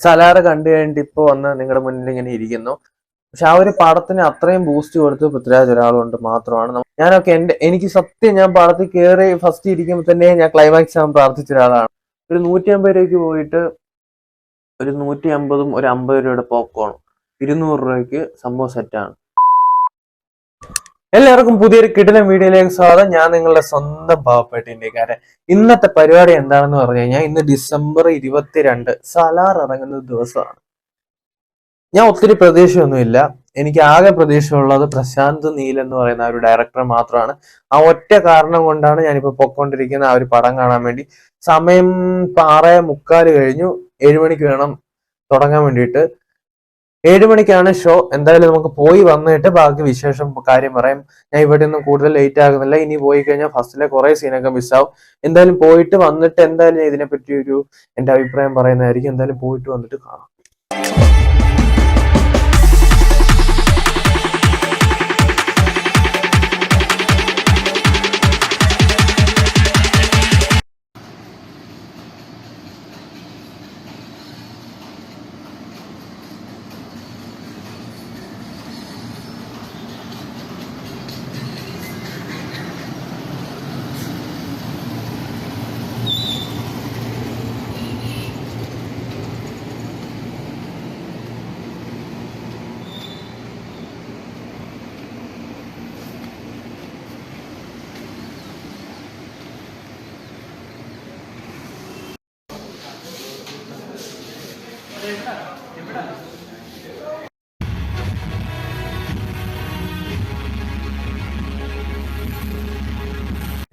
സലാറ് കണ്ടു കഴിഞ്ഞിട്ട് ഇപ്പൊ വന്ന് നിങ്ങളുടെ മുന്നിൽ ഇങ്ങനെ ഇരിക്കുന്നു. പക്ഷെ ആ ഒരു പടത്തിന് അത്രയും ബൂസ്റ്റ് കൊടുത്ത് പൃഥ്വിരാജ് ഒരാളുകൊണ്ട് മാത്രമാണ്. ഞാനൊക്കെ എന്റെ എനിക്ക് സത്യം ഞാൻ പടത്തിൽ കയറി ഫസ്റ്റ് ഇരിക്കുമ്പോൾ തന്നെ ഞാൻ ക്ലൈമാക്സ് ആകാൻ പ്രാർത്ഥിച്ച ഒരാളാണ്. ഒരു നൂറ്റി അമ്പത് രൂപയ്ക്ക് പോയിട്ട് ഒരു നൂറ്റി അമ്പതും ഒരു അമ്പത് രൂപയുടെ പോപ്കോണും ഇരുന്നൂറ് രൂപയ്ക്ക് സംഭവം സെറ്റാണ് എല്ലാവർക്കും പുതിയൊരു കിടിലൻ വീഡിയോയിലേക്ക് സ്വാഗതം. ഞാൻ നിങ്ങളുടെ സ്വന്തം പാവപ്പെട്ട ഇന്ത്യക്കാരൻ. ഇന്നത്തെ പരിപാടി എന്താണെന്ന് പറഞ്ഞു കഴിഞ്ഞാൽ ഇന്ന് ഡിസംബർ ഇരുപത്തിരണ്ട്. സലാർ ഇറങ്ങുന്ന ദിവസമാണ്. ഞാൻ ഒത്തിരി പ്രതീക്ഷയൊന്നുമില്ല. എനിക്ക് ആകെ പ്രതീക്ഷയുള്ളത് പ്രശാന്ത് നീൽ എന്ന് പറയുന്ന ഒരു ഡയറക്ടർ മാത്രമാണ്. ആ ഒറ്റ കാരണം കൊണ്ടാണ് ഞാനിപ്പോൾ പൊക്കോണ്ടിരിക്കുന്ന ആ ഒരു പടം കാണാൻ വേണ്ടി. സമയം പാറയെ ആറേ മുക്കാൽ കഴിഞ്ഞു. ഏഴുമണിക്ക് വേണം തുടങ്ങാൻ വേണ്ടിയിട്ട്. ഏഴു മണിക്കാണ് ഷോ എന്തായാലും നമുക്ക് പോയി വന്നിട്ട് ബാക്കി വിശേഷം കാര്യം പറയാം. ഞാൻ ഇവിടെ ഒന്നും കൂടുതൽ ലേറ്റ് ആകുന്നില്ല. ഇനി പോയി കഴിഞ്ഞാൽ ഫസ്റ്റിലെ കുറെ സീനൊക്കെ മിസ്സാവും എന്തായാലും പോയിട്ട് വന്നിട്ട് എന്തായാലും ഇതിനെപ്പറ്റി ഒരു എന്റെ അഭിപ്രായം പറയുന്നതായിരിക്കും. എന്തായാലും പോയിട്ട് വന്നിട്ട് കാണാം.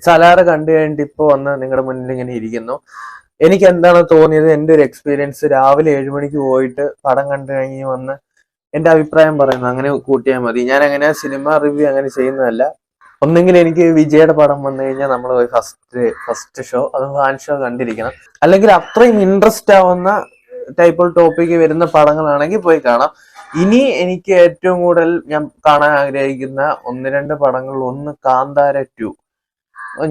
സലാറ് കണ്ടു കഴിഞ്ഞിട്ട് ഇപ്പോൾ വന്ന് നിങ്ങളുടെ മുന്നിൽ ഇങ്ങനെ ഇരിക്കുന്നു. എനിക്ക് എന്താണ് തോന്നിയത്? എന്റെ ഒരു എക്സ്പീരിയൻസ് രാവിലെ ഏഴു മണിക്ക് പോയിട്ട് പടം കണ്ടു കഴിഞ്ഞ് വന്ന് എന്റെ അഭിപ്രായം പറയുന്നു. അങ്ങനെ കൂട്ടിയാൽ മതി. ഞാൻ അങ്ങനെ സിനിമ റിവ്യൂ അങ്ങനെ ചെയ്യുന്നതല്ല. ഒന്നെങ്കിൽ എനിക്ക് വിജയുടെ പടം വന്നു കഴിഞ്ഞാൽ നമ്മൾ ഫസ്റ്റ് ഫസ്റ്റ് ഷോ അത് ഫാൻ ഷോ കണ്ടിരിക്കണം. അല്ലെങ്കിൽ അത്രയും ഇൻട്രസ്റ്റ് ആവുന്ന ടൈപ്പ് ഓഫ് ടോപ്പിക്ക് വരുന്ന പടങ്ങളാണെങ്കിൽ പോയി കാണാം. ഇനി എനിക്ക് ഏറ്റവും കൂടുതൽ ഞാൻ കാണാൻ ആഗ്രഹിക്കുന്ന ഒന്ന് രണ്ട് പടങ്ങൾ ഒന്ന് കാന്താര ടു.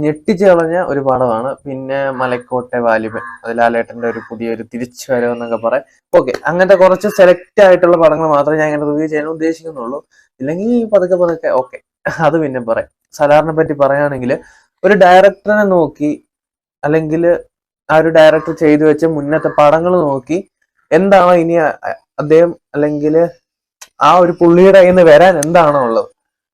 ഞെട്ടിച്ചു കളഞ്ഞ ഒരു പടമാണ്. പിന്നെ മലക്കോട്ടെ വാലിബൻ. അത് ലാലേട്ടന്റെ ഒരു പുതിയൊരു തിരിച്ചു വരവ് എന്നൊക്കെ പറയാം. ഓക്കെ അങ്ങനത്തെ കുറച്ച് സെലക്ട് ആയിട്ടുള്ള പടങ്ങൾ മാത്രമേ ഞാൻ ഇങ്ങനെ റിവ്യൂ ചെയ്യാൻ ഉദ്ദേശിക്കുന്നുള്ളൂ. ഇല്ലെങ്കിൽ പതുക്കെ പതുക്കെ ഓക്കെ അത് പിന്നെ പറയാം. സലാറിനെ പറ്റി പറയുകയാണെങ്കിൽ ഒരു ഡയറക്ടറിനെ നോക്കി അല്ലെങ്കിൽ ആ ഒരു ഡയറക്ടർ ചെയ്തു വെച്ച മുന്നത്തെ പടങ്ങൾ നോക്കി എന്താണോ ഇനി അദ്ദേഹം അല്ലെങ്കിൽ ആ ഒരു പുള്ളിയുടെ കയ്യിൽ നിന്ന് വരാൻ എന്താണോ ഉള്ളത്?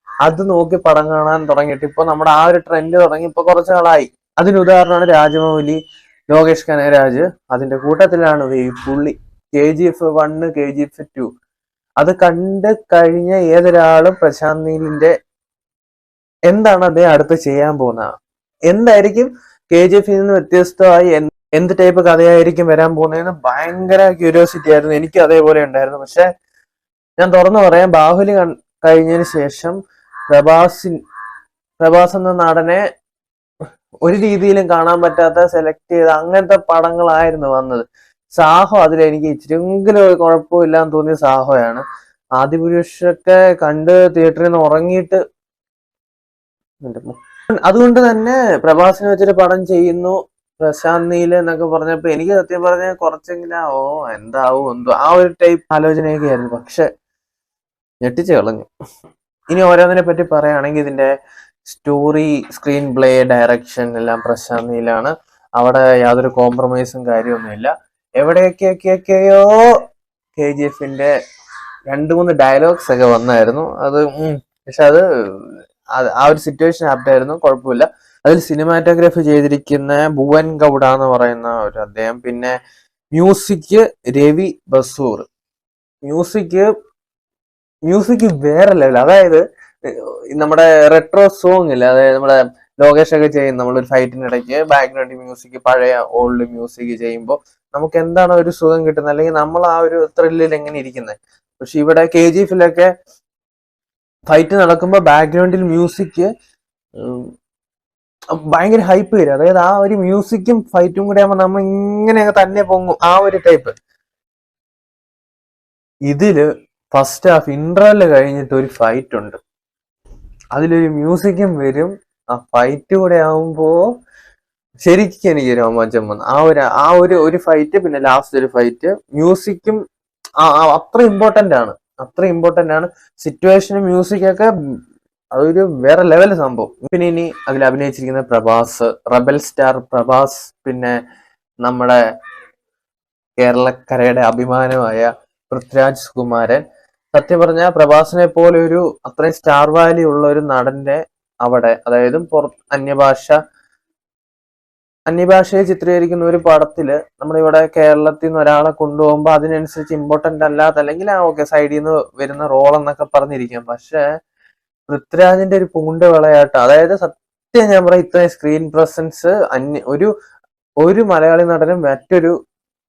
അത് നോക്കി പടം കാണാൻ തുടങ്ങിയിട്ട് ഇപ്പൊ നമ്മുടെ ആ ഒരു ട്രെൻഡ് തുടങ്ങി ഇപ്പൊ കുറച്ച് നാളായി. അതിന് ഉദാഹരണമാണ് രാജമൗലി ലോകേഷ് കനകരാജ്. അതിന്റെ കൂട്ടത്തിലാണ് ഈ പുള്ളി. K G F one K G F two അത് കണ്ട് കഴിഞ്ഞ ഏതൊരാളും പ്രശാന്ത് നീലിന്റെ എന്താണ് അദ്ദേഹം അടുത്ത് ചെയ്യാൻ പോകുന്നത്? എന്തായിരിക്കും കെ ജി എഫിൽ നിന്ന് വ്യത്യസ്തമായി എന്ത് ടൈപ്പ് കഥയായിരിക്കും വരാൻ പോകുന്നതെന്ന് ഭയങ്കര ക്യൂരിയോസിറ്റി ആയിരുന്നു. എനിക്ക് അതേപോലെ ഉണ്ടായിരുന്നു. പക്ഷെ ഞാൻ തുറന്നു പറയാം ബാഹുലി കഴിഞ്ഞതിന് ശേഷം പ്രഭാസിൻ പ്രഭാസ് എന്ന നടനെ ഒരു രീതിയിലും കാണാൻ പറ്റാത്ത സെലക്ട് ചെയ്ത അങ്ങനത്തെ പടങ്ങളായിരുന്നു വന്നത്. സാഹോ അതിൽ എനിക്ക് ഇച്ചിരിയെങ്കിലും ഒരു കുഴപ്പമില്ലാന്ന് തോന്നിയ സാഹോയാണ്. ആദിപുരുഷൊക്കെ കണ്ട് തിയേറ്ററിൽ നിന്ന് ഉറങ്ങിയിട്ട് അതുകൊണ്ട് തന്നെ പ്രഭാസിനെ വെച്ചൊരു പടം ചെയ്യുന്നു. പ്രശാന്ത് നീല എന്നൊക്കെ പറഞ്ഞപ്പോ എനിക്ക് സത്യം പറഞ്ഞ കുറച്ചെങ്കിലും ഓ എന്താവും എന്തോ ആ ഒരു ടൈപ്പ് ആലോചനയൊക്കെ ആയിരുന്നു. പക്ഷെ ഞെട്ടിച്ച് കളഞ്ഞു. ഇനി ഓരോന്നിനെ പറ്റി പറയുകയാണെങ്കിൽ ഇതിന്റെ സ്റ്റോറി സ്ക്രീൻ പ്ലേ ഡയറക്ഷൻ എല്ലാം പ്രശാന്ത് നീലാണ്. അവിടെ യാതൊരു കോംപ്രമൈസും കാര്യമൊന്നുമില്ല എവിടെയൊക്കെയൊക്കെയൊക്കെയോ കെ ജി എഫിന്റെ രണ്ട് മൂന്ന് ഡയലോഗ്സ് ഒക്കെ വന്നായിരുന്നു. അത് പക്ഷെ അത് ആ ഒരു സിറ്റുവേഷൻ ആപ്റ്റായിരുന്നു കുഴപ്പമില്ല. അതിൽ സിനിമാറ്റോഗ്രാഫി ചെയ്തിരിക്കുന്ന ഭുവൻ ഗൗഡ എന്ന് പറയുന്ന ഒരു അദ്ദേഹം. പിന്നെ music Ravi Basrur. Music music വേറെ ലെവൽ അതായത് നമ്മുടെ റെട്രോ സോങ് ഇല്ല അതായത് നമ്മുടെ ലോകേഷ് ഒക്കെ ചെയ്യും നമ്മളൊരു ഫൈറ്റിനിടയ്ക്ക് ബാക്ക്ഗ്രൗണ്ട് മ്യൂസിക് പഴയ ഓൾഡ് മ്യൂസിക് ചെയ്യുമ്പോൾ നമുക്ക് എന്താണ് ഒരു സുഖം കിട്ടുന്നത്? അല്ലെങ്കിൽ നമ്മൾ ആ ഒരു ത്രില്ലിൽ എങ്ങനെ ഇരിക്കുന്നത് പക്ഷെ ഇവിടെ കെ ജി എഫിലൊക്കെ ഫൈറ്റ് നടക്കുമ്പോൾ ബാക്ക്ഗ്രൗണ്ടിൽ മ്യൂസിക് ഭയങ്കര ഹൈപ്പ് വരും. അതായത് ആ ഒരു മ്യൂസിക്കും ഫൈറ്റും കൂടെ ആകുമ്പോൾ നമ്മൾ ഇങ്ങനെ തന്നെ പൊങ്ങും. ആ ഒരു ടൈപ്പ് ഇതിൽ ഫസ്റ്റ് ഹാഫ് ഇന്റർവെൽ കഴിഞ്ഞിട്ട് ഒരു ഫൈറ്റ് ഉണ്ട്. അതിലൊരു മ്യൂസിക്കും വരും. ആ ഫൈറ്റ് കൂടെ ആവുമ്പോ ശരിക്കും എനിക്ക് രോമാഞ്ചം വന്നു. ആ ഒരു ആ ഒരു ഒരു ഫൈറ്റ് പിന്നെ ലാസ്റ്റ് ഒരു ഫൈറ്റ് മ്യൂസിക്കും അത്ര ഇമ്പോർട്ടന്റ് ആണ്. അത്ര ഇമ്പോർട്ടന്റ് ആണ്. സിറ്റുവേഷനും മ്യൂസിക്കൊക്കെ അതൊരു വേറെ ലെവൽ സംഭവം. പിന്നെ ഇനി അതിൽ അഭിനയിച്ചിരിക്കുന്ന പ്രഭാസ് റബൽ സ്റ്റാർ പ്രഭാസ് പിന്നെ നമ്മുടെ കേരളക്കരയുടെ അഭിമാനമായ പൃഥ്വിരാജ് സുകുമാരൻ. സത്യം പറഞ്ഞാൽ പ്രഭാസിനെ പോലെ ഒരു അത്രയും സ്റ്റാർ വാല്യൂ ഉള്ള ഒരു നടന്റെ അവിടെ അതായത് അന്യഭാഷ അന്യഭാഷയെ ചിത്രീകരിക്കുന്ന ഒരു പടത്തിൽ നമ്മളിവിടെ കേരളത്തിൽ നിന്ന് ഒരാളെ കൊണ്ടുപോകുമ്പോൾ അതിനനുസരിച്ച് ഇമ്പോർട്ടന്റ് അല്ലാത്ത അല്ലെങ്കിൽ ആ ഓക്കെ സൈഡിൽ നിന്ന് വരുന്ന റോൾ എന്നൊക്കെ പറഞ്ഞിരിക്കാം. പക്ഷെ പൃഥ്വിരാജിന്റെ ഒരു പൂണ്ട വിളയാട്ടം. അതായത് സത്യം ഞാൻ പറയാം ഇത്രയും സ്ക്രീൻ പ്രസൻസ് അന്യ ഒരു ഒരു മലയാളി നടനും മറ്റൊരു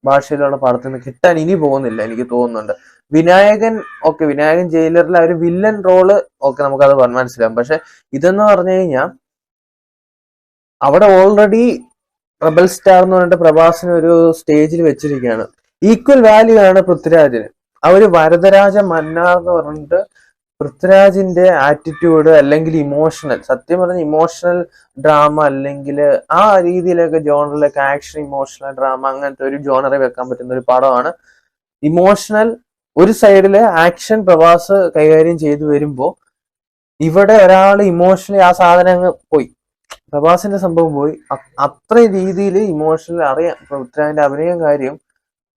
ഭാഷയിലുള്ള പടത്തിൽ നിന്ന് കിട്ടാൻ ഇനി പോകുന്നില്ല എനിക്ക് തോന്നുന്നുണ്ട്. വിനായകൻ ഓക്കെ വിനായകൻ ജയിലറിലെ ആ ഒരു വില്ലൻ റോൾ ഓക്കെ നമുക്കത് മനസ്സിലാവും. പക്ഷെ ഇതെന്ന് പറഞ്ഞു കഴിഞ്ഞാൽ അവിടെ ഓൾറെഡി റബൽ സ്റ്റാർ എന്ന് പറഞ്ഞിട്ട് പ്രഭാസിന് ഒരു സ്റ്റേജിൽ വെച്ചിരിക്കുകയാണ്. ഈക്വൽ വാല്യൂ ആണ് പൃഥ്വിരാജിന്. ഒരു വരദരാജ മന്നാർ എന്ന് പറഞ്ഞിട്ട് പൃഥ്വിരാജിന്റെ ആറ്റിറ്റ്യൂഡ് അല്ലെങ്കിൽ ഇമോഷണൽ സത്യം പറഞ്ഞ ഇമോഷണൽ ഡ്രാമ അല്ലെങ്കിൽ ആ രീതിയിലൊക്കെ ജോണറിലൊക്കെ ആക്ഷൻ ഇമോഷണൽ ഡ്രാമ അങ്ങനത്തെ ഒരു ജോണറെ വെക്കാൻ പറ്റുന്ന ഒരു പടമാണ്. ഇമോഷണൽ ഒരു സൈഡിൽ ആക്ഷൻ പ്രവാസ് കൈകാര്യം ചെയ്തു വരുമ്പോൾ ഇവിടെ ഒരാൾ ഇമോഷണലി ആ സാധനം അങ്ങ് പോയി. പ്രഭാസിന്റെ സംഭവം പോയി. അത്ര രീതിയിൽ ഇമോഷണൽ അറിയാം. പൃഥ്വിരാജിന്റെ അഭിനയം കാര്യം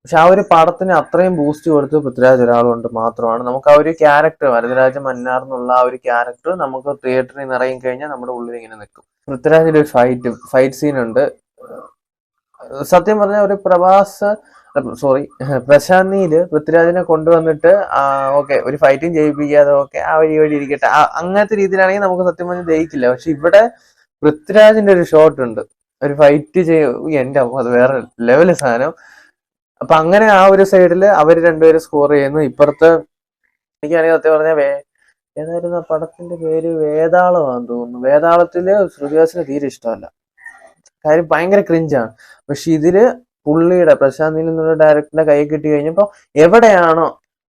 പക്ഷെ ആ ഒരു പടത്തിന് അത്രയും ബൂസ്റ്റ് കൊടുത്ത് പൃഥ്വിരാജ് ഒരാളുകൊണ്ട് മാത്രമാണ്. നമുക്ക് ആ ഒരു ക്യാരക്ടർ വരദരാജ മന്നാർ എന്നുള്ള ആ ഒരു ക്യാരക്ടർ നമുക്ക് തിയേറ്ററിൽ നിന്ന് ഇറങ്ങി കഴിഞ്ഞാൽ നമ്മുടെ ഉള്ളിൽ ഇങ്ങനെ നിൽക്കും. പൃഥ്വിരാജിന്റെ ഒരു ഫൈറ്റ് ഫൈറ്റ് സീൻ ഉണ്ട്. സത്യം പറഞ്ഞ ഒരു പ്രവാസ സോറി പ്രശാന്തിയിൽ പൃഥ്വിരാജിനെ കൊണ്ടുവന്നിട്ട് ഓക്കെ ഒരു ഫൈറ്റും ചെയ്യിപ്പിക്കാതെ ഓക്കെ ആ വഴി വഴി ഇരിക്കട്ടെ. അങ്ങനത്തെ രീതിയിലാണെങ്കിൽ നമുക്ക് സത്യം പറഞ്ഞാൽ ജയിക്കില്ല. പക്ഷെ ഇവിടെ പൃഥ്വിരാജിന്റെ ഒരു ഷോട്ട് ഉണ്ട്. ഒരു ഫൈറ്റ് ചെയ്യ എന്റെ അത് വേറെ ലെവൽ സാധനം. അപ്പൊ അങ്ങനെ ആ ഒരു സൈഡിൽ അവർ രണ്ടുപേരും സ്കോർ ചെയ്യുന്നു. ഇപ്പുറത്ത് എനിക്കാണെങ്കിൽ സത്യം പറഞ്ഞ വേ ഏതായിരുന്നു ആ പടത്തിന്റെ പേര്? വേതാളമാണെന്ന് തോന്നുന്നു. വേതാളത്തിൽ ശ്രുതിവാസിന് തീരെ ഇഷ്ടമല്ല. കാര്യം ഭയങ്കര ക്രിഞ്ചാണ് പക്ഷെ ഇതിൽ പുള്ളിയുടെ പ്രശാന്തിൽ നിന്നുള്ള ഡയറക്ടറിന്റെ കൈ കിട്ടി കഴിഞ്ഞപ്പോ എവിടെയാണോ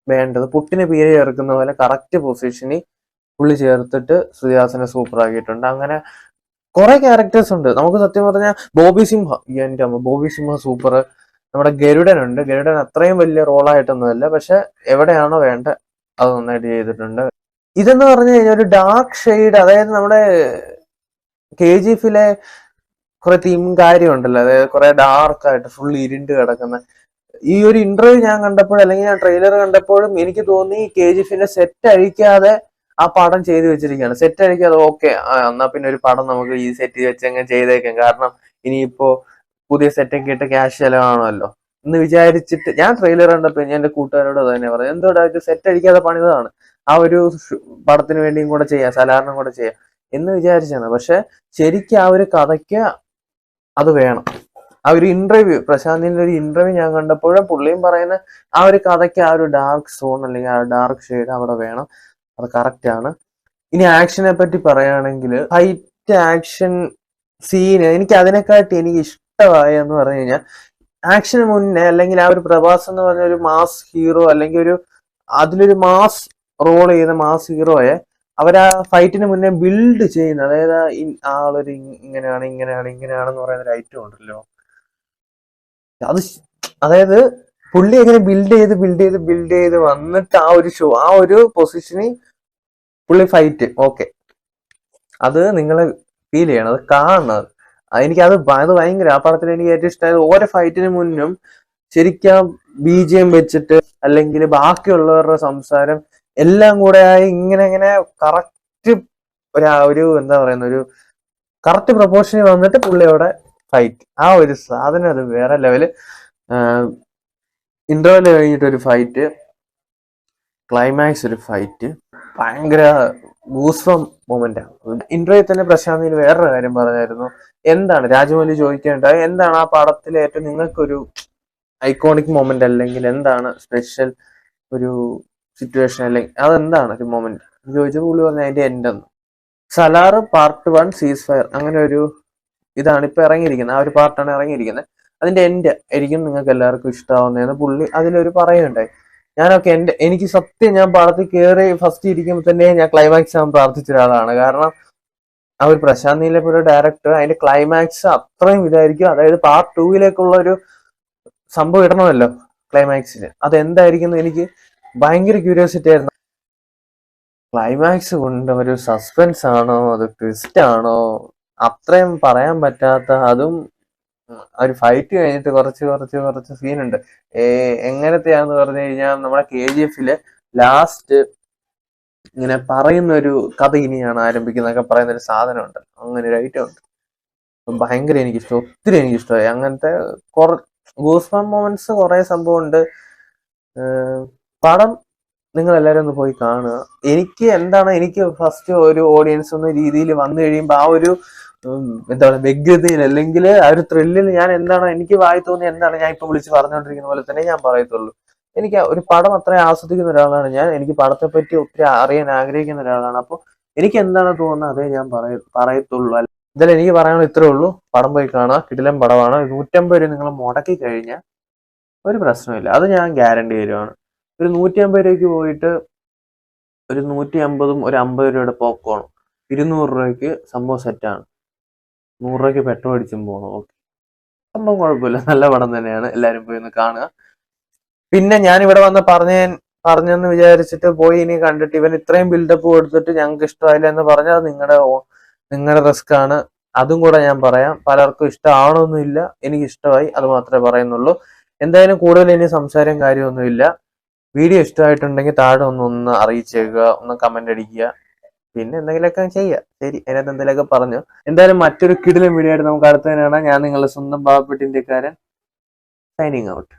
വേണ്ടത്? പുട്ടിന് പേര് ചേർക്കുന്ന പോലെ കറക്റ്റ് പൊസിഷനിൽ പുള്ളി ചേർത്തിട്ട് ശ്രീദാസിനെ സൂപ്പർ ആക്കിയിട്ടുണ്ട്. അങ്ങനെ കുറെ ക്യാരക്ടേഴ്സ് ഉണ്ട്. നമുക്ക് സത്യം പറഞ്ഞാൽ ബോബി സിംഹ എന്റെ അമ്മ ബോബി സിംഹ സൂപ്പർ നമ്മുടെ ഗരുഡൻ ഉണ്ട് ഗരുഡൻ അത്രയും വലിയ റോളായിട്ടൊന്നുമല്ല പക്ഷെ എവിടെയാണോ വേണ്ട അത് നന്നായിട്ട് ചെയ്തിട്ടുണ്ട്. ഇതെന്ന് പറഞ്ഞു കഴിഞ്ഞാൽ ഒരു ഡാർക്ക് ഷെയ്ഡ് അതായത് നമ്മുടെ കെ ജി എഫിലെ കുറെ തീം കാര്യമുണ്ടല്ലോ. അതായത് കുറെ ഡാർക്ക് ആയിട്ട് ഫുൾ ഇരുണ്ട് കിടക്കുന്ന. ഈ ഒരു ഇന്റർവ്യൂ ഞാൻ കണ്ടപ്പോഴും അല്ലെങ്കിൽ ഞാൻ ട്രെയിലർ കണ്ടപ്പോഴും എനിക്ക് തോന്നി കെ ജി എഫിന്റെ സെറ്റ് അഴിക്കാതെ ആ പടം ചെയ്തു വെച്ചിരിക്കുകയാണ്. സെറ്റ് അഴിക്കാതെ ഓക്കെ എന്നാ പിന്നെ ഒരു പടം നമുക്ക് ഈ സെറ്റ് വെച്ച് അങ്ങ് ചെയ്തേക്കാം. കാരണം ഇനിയിപ്പോ പുതിയ സെറ്റൊക്കെ ഇട്ട് ക്യാഷ് ചെലവാണല്ലോ. എന്ന് വിചാരിച്ചിട്ട് ഞാൻ ട്രെയിലർ കണ്ടപ്പോ ഞാൻ എന്റെ കൂട്ടുകാരോട് തന്നെ പറഞ്ഞു എന്തോടാ ഇത് സെറ്റ് അടിക്കാതെ പണിതാണ് ആ ഒരു പടത്തിന് വേണ്ടിയും കൂടെ ചെയ്യാം സലാറിനും കൂടെ ചെയ്യാം എന്ന് വിചാരിച്ചാണ് പക്ഷെ ശരിക്കും ആ ഒരു കഥയ്ക്ക് അത് വേണം. ആ ഒരു ഇന്റർവ്യൂ പ്രശാന്തിന്റെ ഒരു ഇന്റർവ്യൂ ഞാൻ കണ്ടപ്പോഴും പുള്ളിയും പറയുന്ന ആ ഒരു കഥയ്ക്ക് ആ ഒരു ഡാർക്ക് സോൺ അല്ലെങ്കിൽ ആ ഡാർക്ക് ഷെയ്ഡ് അവിടെ വേണം. അത് കറക്റ്റ് ആണ്. ഇനി ആക്ഷനെ പറ്റി പറയുകയാണെങ്കിൽ ഫൈറ്റ് ആക്ഷൻ സീന് എനിക്ക് അതിനെക്കാട്ടി എനിക്ക് ഇഷ്ടമായ എന്ന് പറഞ്ഞു കഴിഞ്ഞാൽ ആക്ഷന് മുന്നേ അല്ലെങ്കിൽ ആ ഒരു പ്രഭാസ് എന്ന് പറഞ്ഞ ഒരു മാസ് ഹീറോ അല്ലെങ്കിൽ ഒരു അതിലൊരു മാസ് റോൾ ചെയ്യുന്ന മാസ് ഹീറോയെ അവർ ആ ഫൈറ്റിന് മുന്നേ ബിൽഡ് ചെയ്യുന്ന അതായത് ആളൊരു ഇങ്ങനെയാണ് ഇങ്ങനെയാണ് ഇങ്ങനെയാണെന്ന് പറയുന്ന ഒരു ഐറ്റം ഉണ്ടല്ലോ. അത് അതായത് പുള്ളി എങ്ങനെ ബിൽഡ് ചെയ്ത് ബിൽഡ് ചെയ്ത് ബിൽഡ് ചെയ്ത് വന്നിട്ട് ആ ഒരു ഷോ ആ ഒരു പൊസിഷനിൽ പുള്ളി ഫൈറ്റ് ഓക്കെ അത് നിങ്ങൾ ഫീൽ ചെയ്യണം അത് കാണണം. എനിക്ക് അത് ഭയങ്കര ആ പടത്തിൽ എനിക്ക് ഏറ്റവും ഇഷ്ടമായത് ഓരോ ഫൈറ്റിന് മുന്നും ശരിക്കും ബി ജി എം വെച്ചിട്ട് അല്ലെങ്കിൽ ബാക്കിയുള്ളവരുടെ സംസാരം എല്ലാം കൂടെ ആയി ഇങ്ങനെ ഇങ്ങനെ കറക്റ്റ് ഒരു ഒരു എന്താ പറയുന്ന ഒരു കറക്റ്റ് പ്രൊപ്പോർഷനിൽ വന്നിട്ട് പുള്ളിയോടെ ഫൈറ്റ് ആ ഒരു സാധനം അത് വേറെ ലെവൽ ഇന്റർവെൽ കഴിഞ്ഞിട്ട് ഒരു ഫൈറ്റ് ക്ലൈമാക്സ് ഒരു ഫൈറ്റ് ഭയങ്കര ഗൂസ്ഫം മൊമെന്റ് ആണ്. ഇന്റർവ്യൂ തന്നെ പ്രശാന്തിന് വേറൊരു കാര്യം പറഞ്ഞായിരുന്നു. എന്താണ് രാജമൗലി ചോദിക്കേണ്ടത്? എന്താണ് ആ പടത്തിലെ ഏറ്റവും നിങ്ങൾക്കൊരു ഐക്കോണിക് മൊമെന്റ് അല്ലെങ്കിൽ എന്താണ് സ്പെഷ്യൽ ഒരു സിറ്റുവേഷൻ അല്ലെങ്കിൽ അതെന്താണ് ഒരു മൊമെന്റ് ചോദിച്ചപ്പോൾ പുള്ളി പറഞ്ഞ അതിന്റെ എൻഡ് എന്ന്. Salaar part one cease fire അങ്ങനെ ഒരു ഇതാണ് ഇപ്പൊ ഇറങ്ങിയിരിക്കുന്നത്. ആ ഒരു പാർട്ടാണ് ഇറങ്ങിയിരിക്കുന്നത്. അതിന്റെ എൻഡ് ആയിരിക്കും നിങ്ങൾക്ക് എല്ലാവർക്കും ഇഷ്ടമാവുന്നതെന്ന് പുള്ളി അതിലൊരു പറയുണ്ടായി ഞാനൊക്കെ എന്റെ എനിക്ക് സത്യം ഞാൻ പാടത്തിൽ കയറി ഫസ്റ്റ് ഇരിക്കുമ്പോൾ തന്നെ ഞാൻ ക്ലൈമാക്സ് ആകാൻ പ്രാർത്ഥിച്ച ഒരാളാണ്. കാരണം ആ ഒരു പ്രശാന്ത് നീലപ്പുര ഡയറക്ടർ അതിന്റെ ക്ലൈമാക്സ് അത്രയും ഇതായിരിക്കും. അതായത് പാർട്ട് ടൂവിലേക്കുള്ള ഒരു സംഭവം ഇടണമല്ലോ ക്ലൈമാക്സിൽ അതെന്തായിരിക്കും എനിക്ക് ഭയങ്കര ക്യൂരിയോസിറ്റി ആയിരുന്നു. ക്ലൈമാക്സ് കൊണ്ട് ഒരു സസ്പെൻസ് ആണോ? അത് ട്വിസ്റ്റ് ആണോ? അത്രയും പറയാൻ പറ്റാത്ത അതും ഒരു ഫൈറ്റ് കഴിഞ്ഞിട്ട് കുറച്ച് കുറച്ച് കുറച്ച് സീനുണ്ട് എങ്ങനത്തെയാന്ന് പറഞ്ഞു കഴിഞ്ഞാൽ നമ്മുടെ കെ ജി എഫിൽ ലാസ്റ്റ് ഇങ്ങനെ പറയുന്ന ഒരു കഥ ഇനിയാണ് ആരംഭിക്കുന്നതൊക്കെ പറയുന്ന ഒരു സാധനമുണ്ട്. അങ്ങനെ ഒരു ഐറ്റം ഉണ്ട്. ഭയങ്കര എനിക്കിഷ്ടം. ഒത്തിരി എനിക്കിഷ്ടമായി. അങ്ങനത്തെ കുറ ഗൂസ്ബം മൊമെന്റ്സ് കുറെ സംഭവം ഉണ്ട് പടം നിങ്ങൾ എല്ലാവരും ഒന്ന് പോയി കാണുക. എനിക്ക് എന്താണ് എനിക്ക് ഫസ്റ്റ് ഒരു ഓഡിയൻസ് എന്ന രീതിയിൽ വന്നു കഴിയുമ്പോൾ ആ ഒരു എന്താ പറയുക വ്യഗ്രതയിൽ അല്ലെങ്കിൽ ആ ഒരു ത്രില്ലിൽ ഞാൻ എന്താണ് എനിക്ക് വായി തോന്നി എന്താണ് ഞാൻ ഇപ്പൊ വിളിച്ച് പറഞ്ഞുകൊണ്ടിരിക്കുന്ന പോലെ തന്നെ ഞാൻ പറയത്തുള്ളൂ. എനിക്ക് ഒരു പടം അത്രയും ആസ്വദിക്കുന്ന ഒരാളാണ് ഞാൻ. എനിക്ക് പടത്തെ പറ്റി ഒത്തിരി അറിയാൻ ആഗ്രഹിക്കുന്ന ഒരാളാണ്. അപ്പോൾ എനിക്ക് എന്താണ് തോന്നുന്നത്? അതേ ഞാൻ പറയ പറയത്തുള്ളൂ. എന്തായാലും എനിക്ക് പറയാനുള്ള ഇത്രേ ഉള്ളൂ. പടം പോയി കാണുക കിടിലം പടമാണ്. നൂറ്റമ്പത് രൂപ നിങ്ങൾ മുടക്കി കഴിഞ്ഞാൽ ഒരു പ്രശ്നമില്ല അത് ഞാൻ ഗ്യാരണ്ടി തരുവാണ്. ഒരു നൂറ്റി അമ്പത് രൂപയ്ക്ക് പോയിട്ട് ഒരു നൂറ്റി അമ്പതും ഒരു അമ്പത് രൂപയുടെ പോപ്കോണും ഇരുന്നൂറ് രൂപയ്ക്ക് സംഭവം സെറ്റാണ് നൂറ് രൂപയ്ക്ക് പെട്രോൾ അടിച്ചും പോകണം ഓക്കെ. സംഭവം കുഴപ്പമില്ല. നല്ല പടം തന്നെയാണ്. എല്ലാവരും പോയി ഒന്ന് കാണുക. പിന്നെ ഞാൻ ഇവിടെ വന്ന് പറഞ്ഞ പറഞ്ഞെന്ന് വിചാരിച്ചിട്ട് പോയി ഇനി കണ്ടിട്ട് ഇവൻ ഇത്രയും ബിൽഡപ്പ് കൊടുത്തിട്ട് ഞങ്ങൾക്ക് ഇഷ്ടമായില്ല എന്ന് പറഞ്ഞാൽ നിങ്ങളുടെ നിങ്ങളുടെ റിസ്ക് ആണ്. അതും കൂടെ ഞാൻ പറയാം. പലർക്കും ഇഷ്ടമാണൊന്നുമില്ല എനിക്ക് ഇഷ്ടമായി. അത് മാത്രമേ പറയുന്നുള്ളൂ. എന്തായാലും കൂടുതൽ ഇനി സംസാരം കാര്യമൊന്നുമില്ല വീഡിയോ ഇഷ്ടമായിട്ടുണ്ടെങ്കിൽ താഴെ ഒന്ന് ഒന്ന് അറിയിച്ചേക്കുക. ഒന്ന് കമന്റ് അടിക്കുക. പിന്നെ എന്തെങ്കിലുമൊക്കെ ചെയ്യുക ശരി അതിനകത്ത് എന്തെങ്കിലുമൊക്കെ പറഞ്ഞു. എന്തായാലും മറ്റൊരു കിടിലൻ വീഡിയോ ആയിട്ട് നമുക്ക് അടുത്തതിനാണ് ഞാൻ നിങ്ങളുടെ സ്വന്തം പാവപ്പെട്ട സൈനിങ് ഔട്ട്